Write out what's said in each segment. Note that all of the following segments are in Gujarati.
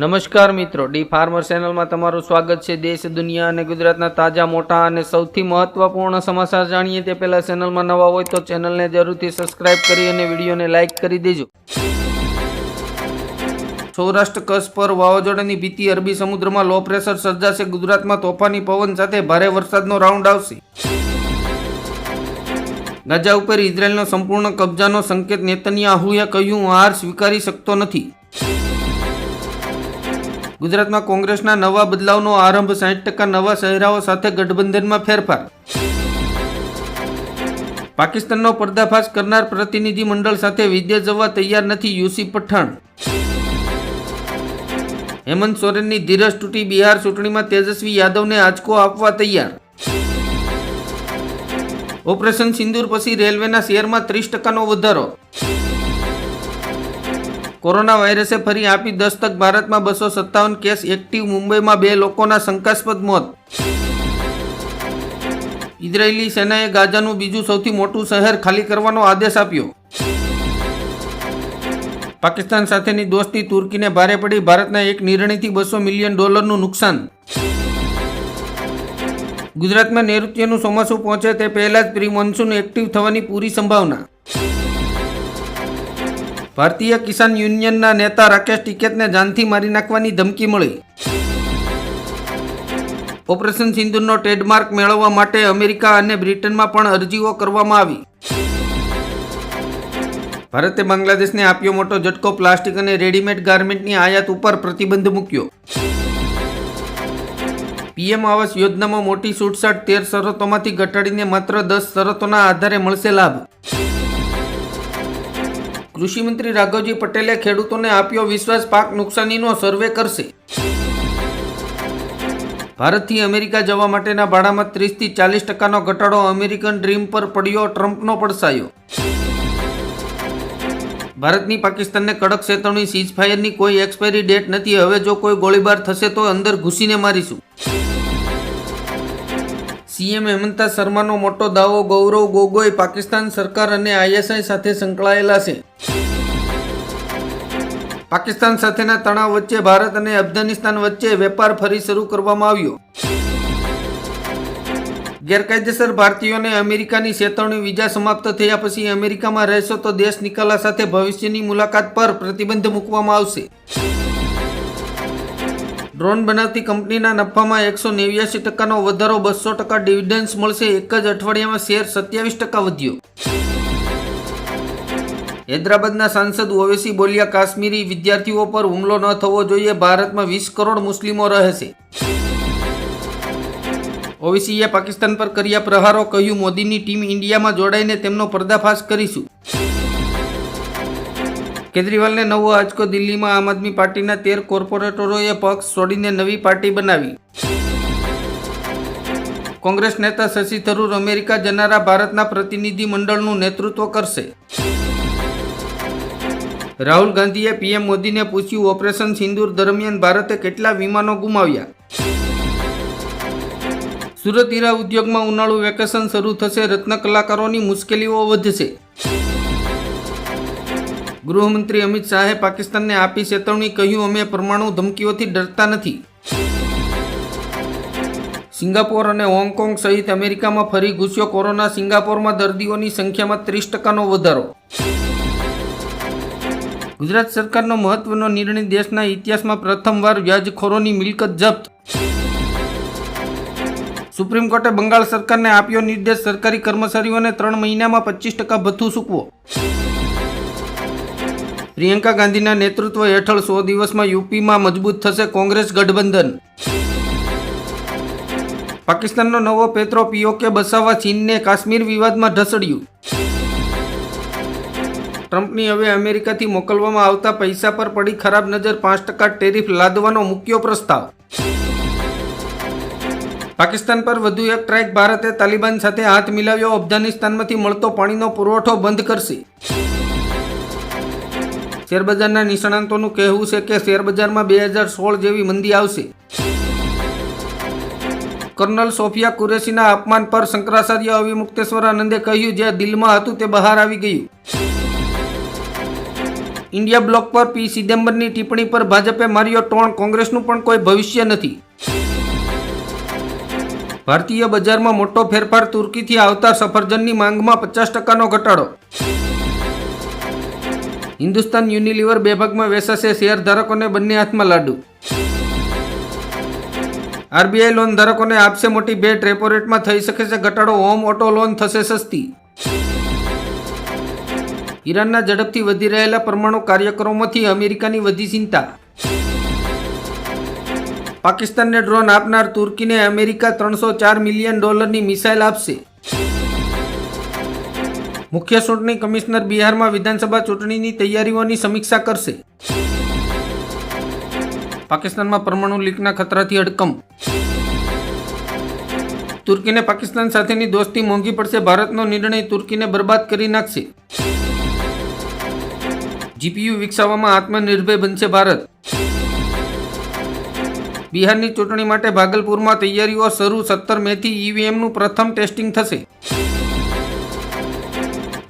નમસ્કાર મિત્રો, ડી ફાર્મર ચેનલમાં તમારું સ્વાગત છે. દેશ, દુનિયા અને ગુજરાતના તાજા, મોટા અને સૌથી મહત્વપૂર્ણ સમાચાર જાણીએ તે પહેલા ચેનલમાં નવા હોય તો ચેનલને જરૂરથી સબસ્ક્રાઇબ કરી અને વિડીયોને લાઇક કરી દેજો. સૌરાષ્ટ્ર કચ્છ પર વાવાઝોડાની ભીતિ, અરબી સમુદ્રમાં લો પ્રેશર સર્જાશે. ગુજરાતમાં તોફાની પવન સાથે ભારે વરસાદનો રાઉન્ડ આવશે. ગાઝા ઉપર ઇઝરાયેલનો સંપૂર્ણ કબજાનો સંકેત નેતન્યાહુએ કહ્યું, હાર સ્વીકારી શકતો નથી. ગુજરાતમાં કોંગ્રેસના નવા બદલાવનો આરંભ સાઠ ટકા નવા ચહેરાઓ સાથે ગઠબંધનમાં ફેરફાર. પાકિસ્તાનનો પર્દાફાશ કરનાર પ્રતિનિધિ મંડળ સાથે વિદેશ જવા તૈયાર નથી યુસી પઠાણ. હેમંત સોરેનની ધીરજ તૂટી બિહાર ચૂંટણીમાં તેજસ્વી યાદવને આંચકો આપવા તૈયાર. ઓપરેશન સિંદૂર પછી રેલવેના શેરમાં ત્રીસ ટકાનો વધારો. કોરોના વાયરસે ફરી આપી દસ્તક. ભારતમાં બસો સત્તાવન કેસ એક્ટિવ. મુંબઈમાં બે લોકોના શંકાસ્પદ મોત. ઇઝરાયેલી સેનાએ ગાઝાનું બીજું સૌથી મોટું શહેર ખાલી કરવાનો આદેશ આપ્યો. પાકિસ્તાન સાથેની દોસ્તી તુર્કીને ભારે પડી. ભારતના એક નિર્ણયથી બસો મિલિયન ડોલરનું નુકસાન. ગુજરાતમાં નૈઋત્યનું ચોમાસું પહોંચે તે પહેલા જ પ્રી મોન્સૂન એક્ટિવ થવાની પૂરી સંભાવના. ભારતીય કિસાન યુનિયનના નેતા રાકેશ ટિકેતને જાનથી મારી નાખવાની ધમકી મળી. ઓપરેશન સિંધુનો ટ્રેડમાર્ક મેળવવા માટે અમેરિકા અને બ્રિટનમાં પણ અરજીઓ કરવામાં આવી. ભારતે બાંગ્લાદેશને આપ્યો મોટો ઝટકો, પ્લાસ્ટિક અને રેડીમેડ ગાર્મેન્ટની આયાત ઉપર પ્રતિબંધ મૂક્યો. પીએમ આવાસ યોજનામાં મોટી છૂટછાટ, તેર શરતોમાંથી ઘટાડીને માત્ર દસ શરતોના આધારે મળશે લાભ. કૃષિમંત્રી રાઘવજી પટેલે ખેડૂતોને આપ્યો વિશ્વાસ, પાક નુકસાનીનો સર્વે કરશે. ભારતથી અમેરિકા જવા માટેના ભાડામાં ત્રીસથી ચાલીસ ટકાનો ઘટાડો અમેરિકન ડ્રીમ પર પડ્યો, ટ્રમ્પનો પડસાયો. ભારતની પાકિસ્તાનને કડક ચેતવણી સીઝ ફાયરની કોઈ એક્સપાયરી ડેટ નથી, હવે જો કોઈ ગોળીબાર થશે તો અંદર ઘૂસીને મારીશું. સીએમ હેમંતા શર્માનો મોટો દાવો, ગૌરવ ગોગોઈ પાકિસ્તાન સરકાર અને આઈએસઆઈ સાથે સંકળાયેલા છે. પાકિસ્તાન સાથેના તણાવ વચ્ચે ભારત અને અફઘાનિસ્તાન વચ્ચે વેપાર ફરી શરૂ કરવામાં આવ્યો. ગેરકાયદેસર ભારતીયોને અમેરિકાની ચેતવણી વિઝા સમાપ્ત થયા પછી અમેરિકામાં રહેશો તો દેશ નિકાલા સાથે ભવિષ્યની મુલાકાત પર પ્રતિબંધ મૂકવામાં આવશે. ડ્રોન બનાવતી કંપનીના નફામાં એકસો નેવ્યાસી ટકાનો વધારો બસો ટકા ડિવિડન્સ મળશે. એક જ અઠવાડિયામાં શેર સત્યાવીસ ટકા વધ્યો. હૈદરાબાદના સાંસદ ઓવેસી બોલ્યા કાશ્મીરી વિદ્યાર્થીઓ પર હુમલો ન થવો જોઈએ, ભારતમાં વીસ કરોડ મુસ્લિમો રહે છે ઓવેસીએ પાકિસ્તાન પર કર્યા પ્રહારો કહ્યું, મોદીની ટીમ ઇન્ડિયામાં જોડાઈને તેમનો પર્દાફાશ કરીશું. કેજરીવાલને નવો આંચકો દિલ્હીમાં આમ આદમી પાર્ટીના તેર કોર્પોરેટરોએ પક્ષ છોડીને નવી પાર્ટી બનાવી. કોંગ્રેસ નેતા શશી થરૂર અમેરિકા જનારા ભારતના પ્રતિનિધિ મંડળનું નેતૃત્વ કરશે. રાહુલ ગાંધીએ પીએમ મોદીને પૂછ્યું, ઓપરેશન સિંદૂર દરમિયાન ભારતે કેટલા વિમાનો ગુમાવ્યા? સુરત હીરા ઉદ્યોગમાં ઉનાળુ વેકેશન શરૂ થશે, રત્ન કલાકારોની મુશ્કેલીઓ વધશે. ગૃહમંત્રી અમિત શાહે પાકિસ્તાનને આપી ચેતવણી, કહ્યું, અમે પરમાણુ ધમકીઓથી ડરતા નથી. સિંગાપોર અને હોંગકોંગ સહિત અમેરિકામાં ફરી ઘૂસ્યો કોરોના, સિંગાપોરમાં દર્દીઓની સંખ્યામાં ત્રીસ ટકાનો વધારો. ગુજરાત સરકારનો મહત્વનો નિર્ણય દેશના ઇતિહાસમાં પ્રથમવાર વ્યાજખોરોની મિલકત જપ્ત. સુપ્રીમ કોર્ટે બંગાળ સરકારને આપ્યો નિર્દેશ, સરકારી કર્મચારીઓને ત્રણ મહિનામાં પચીસ ટકા ભથ્થું ચૂકવો પ્રિયંકા ગાંધીના નેતૃત્વ હેઠળ સો દિવસમાં યુપીમાં મજબૂત થશે કોંગ્રેસ ગઠબંધન. પાકિસ્તાનનો નવો પેત્રો પીઓકે બસાવવા ચીનને કાશ્મીર વિવાદમાં ઢસડ્યું. ટ્રમ્પની હવે અમેરિકાથી મોકલવામાં આવતા પૈસા પર પડી ખરાબ નજર પાંચ ટકા ટેરિફ લાદવાનો મુખ્ય પ્રસ્તાવ. પાકિસ્તાન પર વધુ એક ટ્રાઇક ભારતે તાલિબાન સાથે હાથ મિલાવ્યો. અફઘાનિસ્તાનમાંથી મળતો પાણીનો પુરવઠો બંધ કરશે. શેરબજારના નિષ્ણાંતોનું કહેવું છે કે શેરબજારમાં બે હજાર સોળ જેવી મંદી આવશે. કર્નલ સોફિયા કુરેશીના અપમાન પર શંકરાચાર્ય અવિમુક્તેશ્વર આનંદે કહ્યું, જે દિલમાં હતું તે બહાર આવી ગયું. ઇન્ડિયા બ્લોક પર પી ચિદમ્બરની ટિપ્પણી પર ભાજપે માર્યો ટોણ. કોંગ્રેસનું પણ કોઈ ભવિષ્ય નથી. ભારતીય બજારમાં મોટો ફેરફાર તુર્કીથી આવતા સફરજનની માંગમાં પચાસ ટકાનો ઘટાડો. હિન્દુસ્તાન યુનિલિવર બે ભાગમાં વેચાશે શેર ધારકોને બંને હાથમાં લાડુ. આરબીઆઈ લોન ધારકોને આપશે મોટી ભેટ. રેપો રેટમાં થઈ શકે છે ઘટાડો. હોમ ઓટો લોન થશે સસ્તી. ઈરાનના ઝડપથી વધી રહેલા પરમાણુ કાર્યક્રમોથી અમેરિકાની વધી ચિંતા. પાકિસ્તાનને ડ્રોન આપનાર તુર્કીને અમેરિકા ત્રણસો ચાર મિલિયન ડોલરની મિસાઇલ આપશે. મુખ્ય ચૂંટણી કમિશનર બિહારમાં વિધાનસભા ચૂંટણીની તૈયારીઓની સમીક્ષા કરશે. પાકિસ્તાનમાં પરમાણુ લીકના ખતરાથી અડકમ. તુર્કીને પાકિસ્તાન સાથેની દોસ્તી મોંઘી પડશે. ભારતનો નિર્ણય તુર્કીને બરબાદ કરી નાખશે. જીપીયુ વિકસાવવામાં આત્મનિર્ભર બનશે ભારત. બિહારની ચૂંટણી માટે ભાગલપુરમાં તૈયારીઓ શરૂ, સત્તર મેથી ઈવીએમનું પ્રથમ ટેસ્ટિંગ થશે.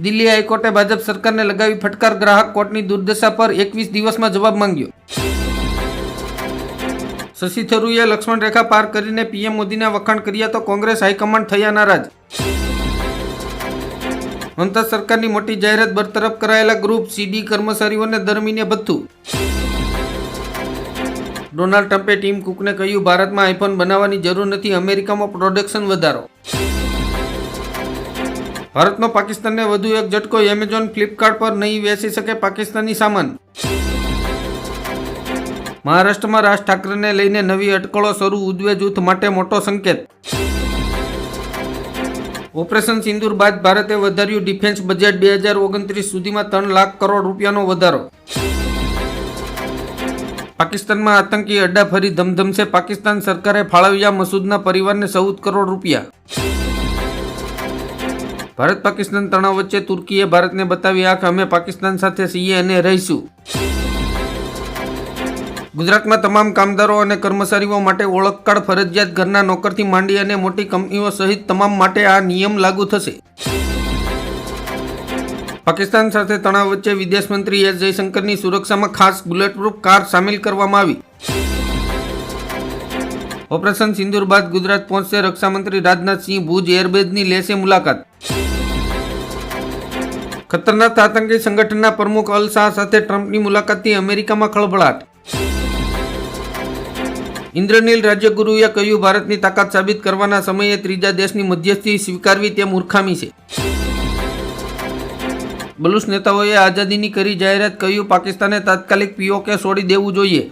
દિલ્હી હાઈકોર્ટે ભાજપ સરકારને લગાવી ફટકાર, ગ્રાહક કોર્ટની દુર્દશા પર એકવીસ દિવસમાં જવાબ માંગ્યો. શશી થરૂરે લક્ષ્મણ રેખા પાર કરીને પીએમ મોદીના વખાણ કર્યા તો કોંગ્રેસ હાઈકમાન્ડ થયા નારાજ. મમતા સરકારની મોટી જાહેરાત બરતરફ કરાયેલા ગ્રુપ સીડી કર્મચારીઓને દર ભથ્થું. ડોનાલ્ડ ટ્રમ્પે ટીમ કુકને કહ્યું, ભારતમાં આઈફોન બનાવવાની જરૂર નથી, અમેરિકામાં પ્રોડક્શન વધારો. ભારતનો પાકિસ્તાનને વધુ એક ઝટકો એમેઝોન ફ્લિપકાર્ટ પર નહીં વેચી શકે પાકિસ્તાની સામાન. મહારાષ્ટ્રમાં રાજ ઠાકરેને લઈને નવી અટકળો શરૂ ઉદ્વે જૂથ માટે મોટો સંકેત. ઓપરેશન સિંદૂર બાદ ભારતે વધાર્યું ડિફેન્સ બજેટ બે હજાર ઓગણત્રીસ સુધીમાં ત્રણ લાખ કરોડ રૂપિયાનો વધારો. પાકિસ્તાનમાં આતંકી અડ્ડા ફરી ધમધમશે. પાકિસ્તાન સરકારે ફાળવ્યા મસૂદના પરિવારને ચૌદ કરોડ રૂપિયા. ભારત પાકિસ્તાન તણાવ વચ્ચે તુર્કીએ ભારતને બતાવી આંખ. અમે પાકિસ્તાન સાથે છીએ અને રહીશું. ગુજરાતમાં તમામ કામદારો અને કર્મચારીઓ માટે ઓળખ કાર્ડ, ફરજિયાત ઘરના નોકરથી માંડી અને મોટી કંપનીઓ સહિત તમામ માટે આ નિયમ લાગુ થશે. પાકિસ્તાન સાથે તણાવ વચ્ચે વિદેશ મંત્રી એસ જયશંકરની સુરક્ષામાં ખાસ બુલેટપ્રૂફ કાર સામેલ કરવામાં આવી. ઓપરેશન સિંદૂર બાદ ગુજરાત પહોંચશે રક્ષામંત્રી રાજનાથસિંહ ભુજ એરબેઝની લેશે મુલાકાત. ખતરનાક આતંકી સંગઠનના પ્રમુખ અલ શાહ સાથે ટ્રમ્પની મુલાકાતથી અમેરિકામાં ખળભળાટ. ઇન્દ્રનીલ રાજ્યગુરુએ કહ્યું, ભારતની તાકાત સાબિત કરવાના સમયે ત્રીજા દેશની મધ્યસ્થી સ્વીકારવી તે મૂર્ખામી છે. બલુસ નેતાઓએ આઝાદીની કરી જાહેરાત કહ્યું, પાકિસ્તાને તાત્કાલિક પીઓકે છોડી દેવું જોઈએ.